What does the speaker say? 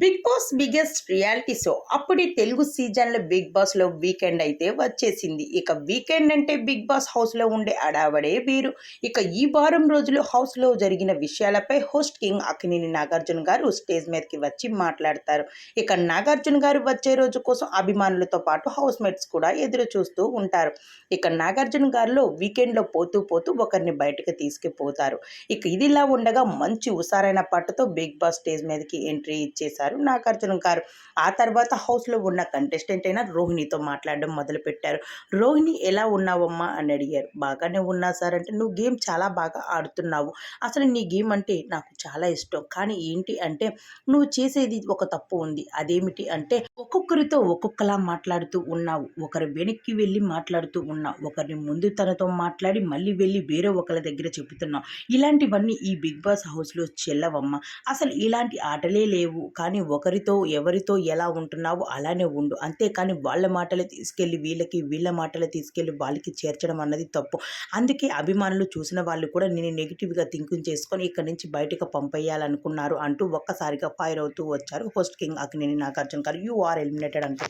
Bigg Boss biggest reality show అప్పుడే తెలుగు సీజన్లో big బాస్లో వీకెండ్ అయితే వచ్చేసింది. ఇక వీకెండ్ అంటే బిగ్ బాస్ హౌస్లో ఉండే అడావడే వీరు. ఇక ఈ వారం రోజులు హౌస్లో జరిగిన విషయాలపై హోస్ట్ కింగ్ అక్కినేని నాగార్జున గారు స్టేజ్ మీదకి వచ్చి మాట్లాడతారు. ఇక నాగార్జున గారు వచ్చే రోజు కోసం అభిమానులతో పాటు హౌస్ మేట్స్ కూడా ఎదురు చూస్తూ ఉంటారు. ఇక నాగార్జున గారిలో వీకెండ్లో పోతూ పోతూ ఒకరిని బయటకు తీసుకుపోతారు. ఇక ఇదిలా ఉండగా మంచి హుషారైన పట్టుతో బిగ్ బాస్ స్టేజ్ మీదకి ఎంట్రీ ఇచ్చేశారు. నాగార్జున గారు. ఆ తర్వాత హౌస్లో ఉన్న కంటెస్టెంట్ అయిన రోహిణితో మాట్లాడడం మొదలుపెట్టారు. రోహిణి ఎలా ఉన్నావమ్మా? అని అడిగారు. బాగానే ఉన్నా సార్. అంటే నువ్వు గేమ్ చాలా బాగా ఆడుతున్నావు. అసలు నీ గేమ్ అంటే నాకు చాలా ఇష్టం. కానీ ఏంటి అంటే నువ్వు చేసేది ఒక తప్పు ఉంది. అదేమిటి అంటే ఒక్కొక్కరితో ఒక్కొక్కలా మాట్లాడుతూ ఉన్నావు. ఒకరి వెనక్కి వెళ్ళి మాట్లాడుతూ ఉన్నావు. ఒకరిని ముందు తనతో మాట్లాడి మళ్ళీ వెళ్ళి వేరే ఒకరి దగ్గర చెబుతున్నావు. ఇలాంటివన్నీ ఈ బిగ్ బాస్ హౌస్లో చెల్లవమ్మ. అసలు ఇలాంటి ఆటలే లేవు. కానీ కానీ ఒకరితో ఎవరితో ఎలా ఉంటున్నావో అలానే ఉండు. అంతేకాని వాళ్ళ మాటలు తీసుకెళ్ళి వీళ్ళకి వీళ్ళ మాటలు తీసుకెళ్ళి వాళ్ళకి చేర్చడం అన్నది తప్పు. అందుకే అభిమానులు చూసిన వాళ్ళు కూడా నేను నెగిటివ్గా థింకింగ్ చేసుకొని ఇక్కడి నుంచి బయటకు పంపేయాలనుకున్నారు అంటూ ఒక్కసారిగా ఫైర్ అవుతూ వచ్చారు హోస్ట్ కింగ్ అక్కినేని నాగార్జున గారు. యూ ఆర్ ఎలిమినేటెడ్ అంటూ